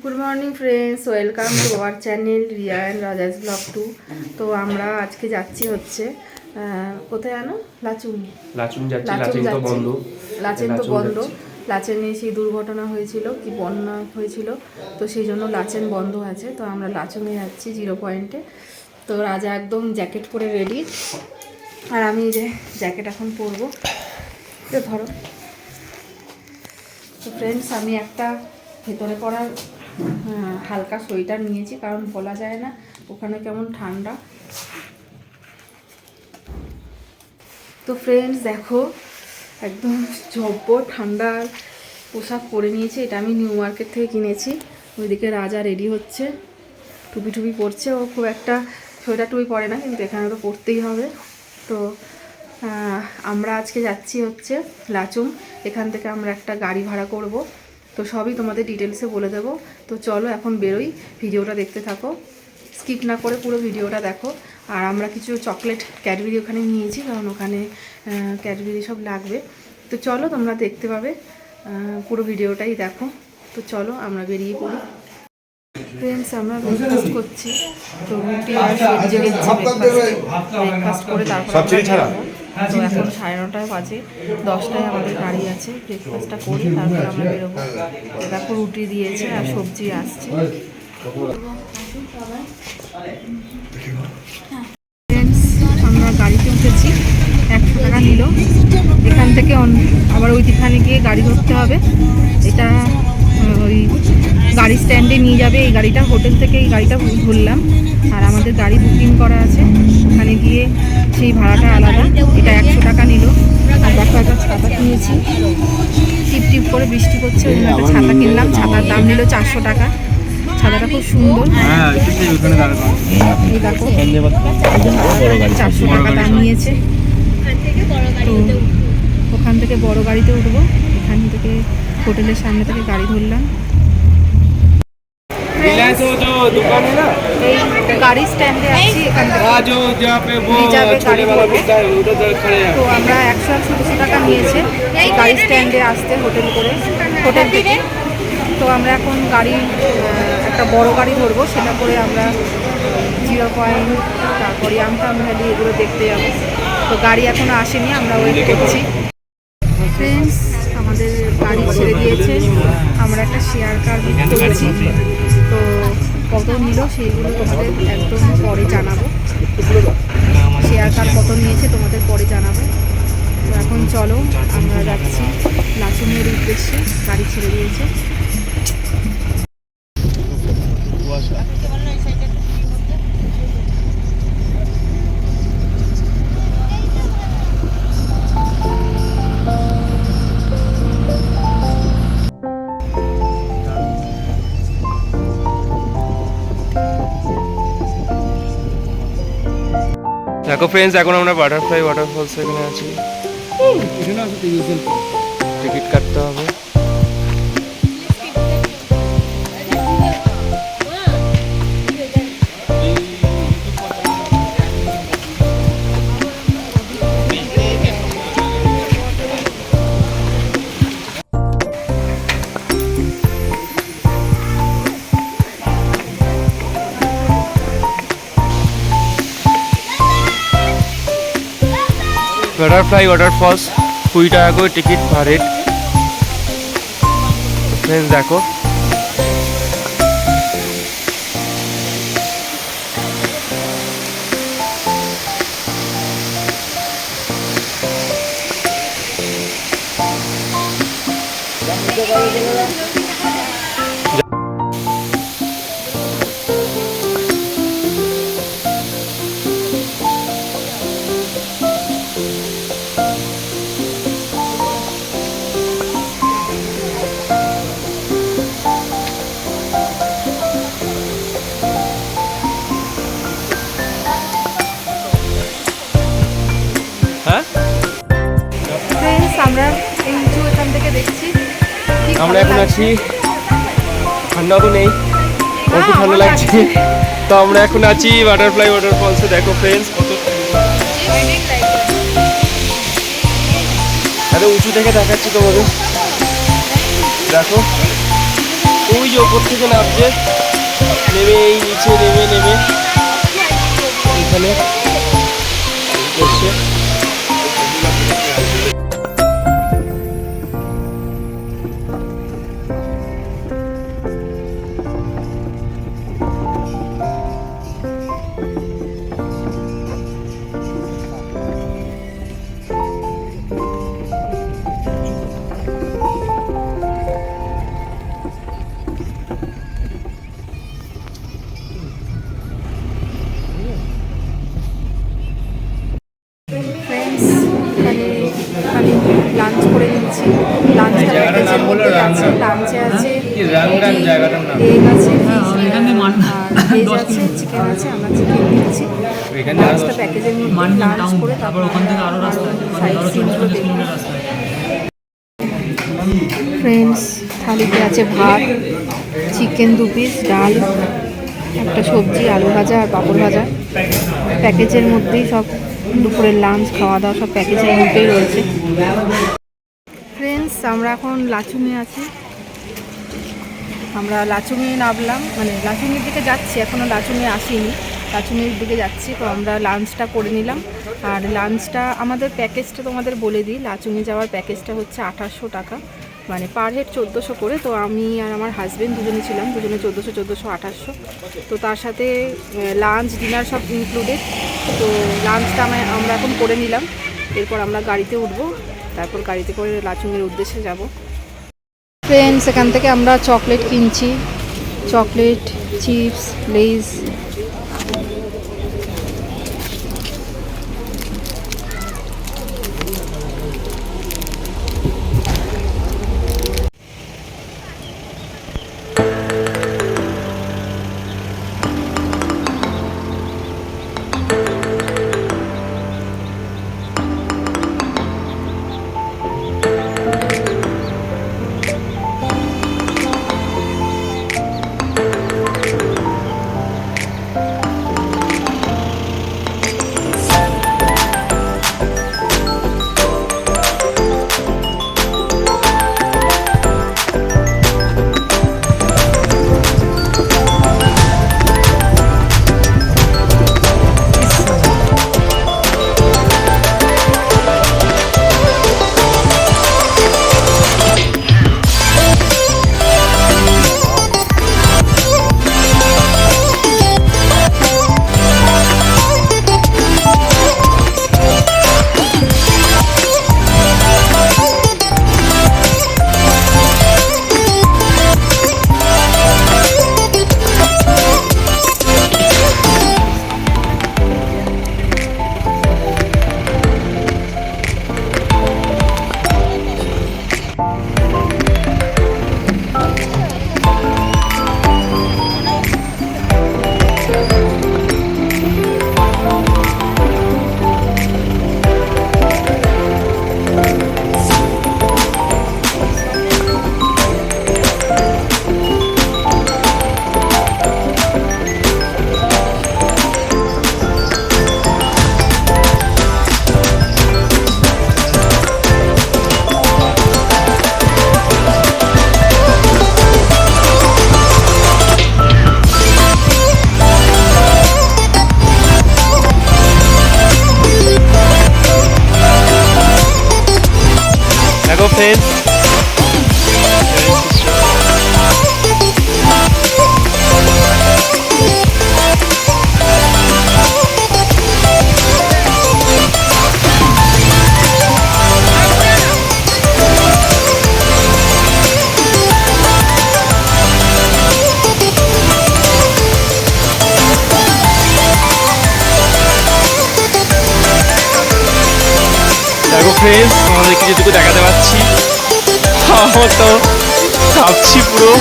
Good morning friends welcome to our channel Riya and Raja's blog two তো আমরা আজকে যাচ্ছি হচ্ছে কোথায় আনো লাচুং। লাচুং যাচ্ছি। লাচুং তো বন্ধ। লাচেন তো বন্ধ। লাচেনে সেই দুর্ঘটনা হয়েছিল কি বন্যা হয়েছিল। তো সেই জন্য লাচেন বন্ধ আছে। তো আমরা লাচুংয়ে যাচ্ছি জিরো পয়েন্টে। তো রাজা একদম জ্যাকেট পরে রেডি। আর আমি যে জ্যাকেট এখন পরবো। তো ধরো। তো ফ্রেন্ডস আমি একটা ভেতরে পড়ার হালকা সোয়েটার নিয়েছি, কারণ বলা যায় না ওখানে কেমন ঠান্ডা। তো ফ্রেন্ডস দেখো, একদম জব্বর ঠান্ডার পোশাক পরে নিয়েছি, এটা আমি নিউ মার্কেট থেকে কিনেছি। ওইদিকে রাজা রেডি হচ্ছে। টুপি টুপি পরছে, ও খুব একটা সোয়েটার টুপি পরে না, কিন্তু এখানে তো পরতেই হবে। তো আমরা আজকে যাচ্ছি হচ্ছে লাচুং, এখান থেকে আমরা একটা গাড়ি ভাড়া করব। তো সবই তোমাদের ডিটেলসে বলে দেবো। তো চলো এখন বেরোই ভিডিওটা দেখতে থাকো। স্কিপ না করে পুরো ভিডিওটা দেখো। আর আমরা কিছু চকলেট ক্যাডবেরি ওখানে নিয়েছি কারণ ওখানে ক্যাডবেরি সব লাগবে। তো চলো তোমরা দেখতে পাবে পুরো ভিডিওটাই দেখো। তো চলো আমরা বেরিয়ে পড়ি। ফ্রেন্ডস আমরা ব্রেকফাস্ট করছি। তো রুটি আর সবজি ব্রেকফাস্ট করে তারপর। তো এখন সাড়ে নটায় বাজে, দশটায় আমাদের গাড়ি আছে ব্রেকফাস্টটা করি, তারপর আমরা বেরোবো। দেখো রুটি দিয়েছে আর সবজি আসছে। আমরা গাড়িতে উঠেছি, একশো টাকা নিল। এখান থেকে আবার ওইখানে গিয়ে গাড়ি ধরতে হবে। এটা, ওই গাড়ি স্ট্যান্ডে নিয়ে যাবে। এই গাড়িটা হোটেল থেকে এই গাড়িটা ধরলাম। আর আমাদের গাড়ি বুকিং করা আছে। ওখানে গিয়ে সেই ভাড়াটা আলাদা। এটা একশো টাকা নিল। আর দেখো একটা ছাতা কিনেছি। টিপ টিপ করে বৃষ্টি করছে ওই একটা ছাতা কিনলাম। ছাতার দাম নিল চারশো টাকা। ছাতাটা খুব সুন্দর। এই দেখো চারশো টাকা দাম নিয়েছে। তো ওখান থেকে বড় গাড়িতে উঠবো। এখান থেকে হোটেলের সামনে থেকে গাড়ি ধরলাম। रिलायंस वो जो दुकान है ना এই গাড়ি স্ট্যান্ডে আছি এখান থেকে हाँ जो जहाँ पे वो रिजर्व छोले गाड़ी वाला बोलो। बिकता है उधर उधर खड़े हैं তো আমরা একশো একশো দুশো টাকা নিয়েছে এই গাড়ি স্ট্যান্ডে আসতে হোটেল করে হোটেল থেকে তো আমরা এখন গাড়ি আহ, একটা বড় গাড়ি ধরবো সেটা করে আমরা জিরো পয়েন্ট তারপরে আমটাম ভ্যালি এগুলো দেখতে যাবো তো গাড়ি এখনো আসেনি আমরা ওয়েট করছি ফ্রেন্ডস আমাদের গাড়ি ছেড়ে দিয়েছে আমরা একটা শেয়ার কার বুক করেছি তো কত নিল, সেইগুলো তোমাদের একদম পরে জানাব। শেয়ার কার কত নিয়েছে, তোমাদের পরে জানাব। তো এখন চলো, আমরা যাচ্ছি লাচুমের উদ্দেশ্যে, গাড়ি ছেড়ে দিয়েছে। দেখো ফ্রেন্ডস এখন আমরা বাটারফ্লাই ওয়াটারফলস এখানে আছি। টিকিট কাটতে হবে। বাটারফ্লাই ওয়াটারফলস কুড়ি টাকা করে টিকিট পার হেড দেখো। আমরা এই উঁচু এখান থেকে দেখছি আমরা এখন আছি ঠান্ডা তো নেই অল্প হ্যাঁ, ঠান্ডা লাগছে। তো আমরা এখন আছি বাটারফ্লাই ওয়াটারফলসে দেখো ফ্রেন্ডস কত এত উঁচু থেকে দেখাচ্ছি তোমাদের। দেখো ওই যে ওপর থেকে নামছে। নেমে এই নিচে নেমে নেমে। এখানে করছে লাঞ্চটা প্যাকেজের মধ্যে লাঞ্চ করে তারপর ওখান থেকে আরও রাস্তা ফ্রেন্ডস থালিতে আছে। ভাত চিকেন দু পিস ডাল একটা সবজি আলু ভাজা আর পাঁপড় ভাজা। প্যাকেজের মধ্যেই সব দুপুরের লাঞ্চ খাওয়া দাওয়া সব প্যাকেজের মধ্যেই রয়েছে। ফ্রেন্ডস আমরা এখন লাচুংয়ে আছি। আমরা লাচুংয়ে নামলাম মানে লাচুংয়ের দিকে যাচ্ছি এখনও লাচুংয়ে আসিনি। লাচুংয়ের দিকে যাচ্ছি, তো আমরা লাঞ্চটা করে নিলাম। আর লাঞ্চটা আমাদের প্যাকেজটা তোমাদের বলে দিই। লাচুংয়ে যাওয়ার প্যাকেজটা হচ্ছে আঠাশশো টাকা। মানে পার হেড চোদ্দোশো করে। তো আমি আর আমার হাজব্যান্ড দুজনে ছিলাম। দুজনে চোদ্দোশো চোদ্দোশো, আঠাশশো। তো তার সাথে লাঞ্চ ডিনার সব ইনক্লুডেড তো লাঞ্চটা আমরা আমরা এখন করে নিলাম। এরপর আমরা গাড়িতে উঠবো। তারপর গাড়িতে করে লাচুংয়ের উদ্দেশ্যে যাব। ফ্রেন্ডস এখান থেকে আমরা চকলেট কিনছি। Chocolate chips Lay's Thank you. Friends তোমাদেরকে যেটুকু দেখাতে পাচ্ছি। আমার তো কাঁপছি পুরো।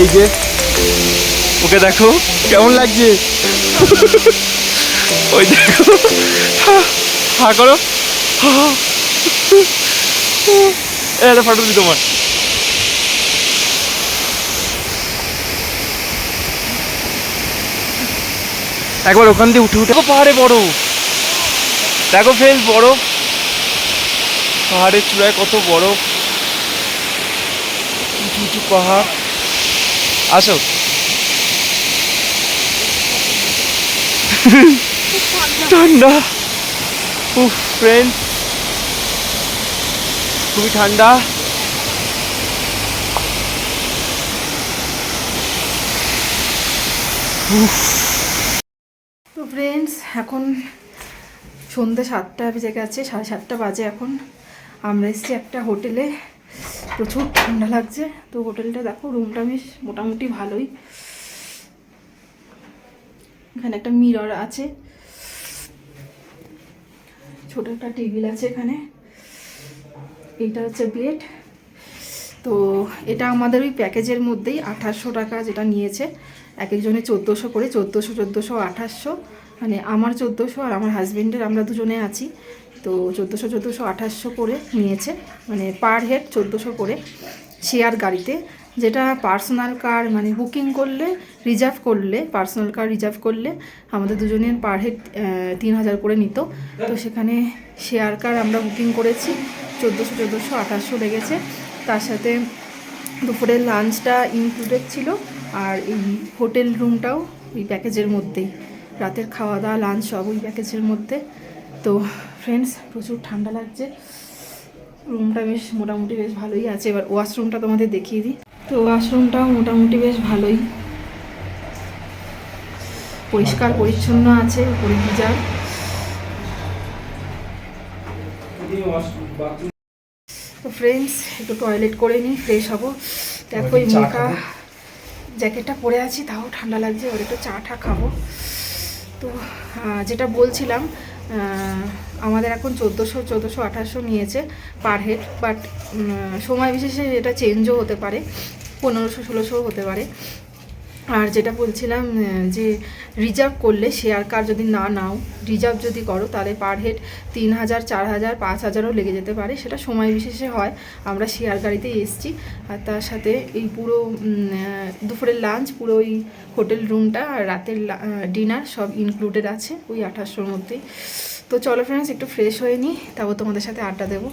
এই যে, ওকে দেখো, কেমন লাগছে? ওই দেখো, হা করো। একটা ফটো দি তোমার। একবার ওখান দিয়ে উঠে উঠে পাহাড়ে বড়। দেখো ফ্রেন্ডস বরফ পাহাড়ের চূড়ায় কত বরফ উঁচু পাহাড়। আসো। ঠান্ডা। উফ ফ্রেন্ড খুবই ঠান্ডা। তো ফ্রেন্ডস এখন সন্ধ্যে সাতটা বেজে গেছে, সাড়ে সাতটা বাজে এখন। আমরা এসেছি একটা হোটেলে। প্রচুর ঠান্ডা লাগছে। তো হোটেলটা দেখো, রুমটা বেশ মোটামুটি ভালোই। এখানে একটা মিরর আছে। ছোট একটা টেবিল আছে এখানে। এইটা হচ্ছে বেড। তো এটা আমাদের ওই প্যাকেজের মধ্যেই আঠাশশো টাকা যেটা নিয়েছে। এক একজনে চোদ্দোশো করে, চোদ্দোশো চোদ্দোশো, আঠাশশো। মানে আমার চোদ্দোশো আর আমার হাজবেন্ডের আমরা দুজনে আছি। তো চোদ্দোশো চোদ্দোশো, আঠাশশো করে নিয়েছে। মানে পার হেড চোদ্দোশো করে শেয়ার গাড়িতে। যেটা পার্সোনাল কার মানে বুকিং করলে রিজার্ভ করলে পার্সোনাল কার রিজার্ভ করলে আমাদের দুজনের পার হেড তিন হাজার করে নিত। তো সেখানে শেয়ার কার আমরা বুকিং করেছি। চোদ্দোশো চোদ্দোশো, আঠাশশো লেগেছে। তার সাথে দুপুরের লাঞ্চটা ইনক্লুডেড ছিল। আর এই হোটেল রুমটাও ওই প্যাকেজের মধ্যেই। রাতের খাওয়া দাওয়া লাঞ্চ সব ওই প্যাকেজের মধ্যে। তো ফ্রেন্ডস প্রচুর ঠান্ডা লাগছে। রুমটা বেশ মোটামুটি বেশ ভালোই আছে। এবার ওয়াশরুমটা তোমাদের দেখিয়ে দিই। তো ওয়াশরুমটাও মোটামুটি বেশ ভালোই। পরিষ্কার পরিচ্ছন্ন আছে উপরে গিজার। তো ফ্রেন্ডস একটু টয়লেট করে নিই ফ্রেশ হব। দেখো এই মোটা জ্যাকেটটা পরে আছি তাও ঠান্ডা লাগছে। ওর একটু চা টা খাব। তো যেটা বলছিলাম আমাদের এখন চোদ্দোশো চোদ্দোশো আঠাশশো নিয়েছে পার হেড বাট সময় বিশেষে এটা চেঞ্জও হতে পারে, পনেরোশো, ষোলোশো হতে পারে। আর যেটা বলছিলাম যে রিজার্ভ করলে শেয়ার কার যদি না নাও রিজার্ভ যদি করো, তাহলে পার হেড তিন হাজার, চার হাজার, পাঁচ হাজারও লেগে যেতে পারে। সেটা সময় বিশেষে হয়। আমরা শেয়ার গাড়িতেই এসেছি। আর তার সাথে এই পুরো দুপুরের লাঞ্চ পুরো ওই হোটেল রুমটা আর রাতের ডিনার সব ইনক্লুডেড আছে। ওই আঠাশশোর মধ্যেই। তো চলো ফ্রেন্ডস একটু ফ্রেশ হয়ে নিই। তারপর তোমাদের সাথে আড্ডা দেবো।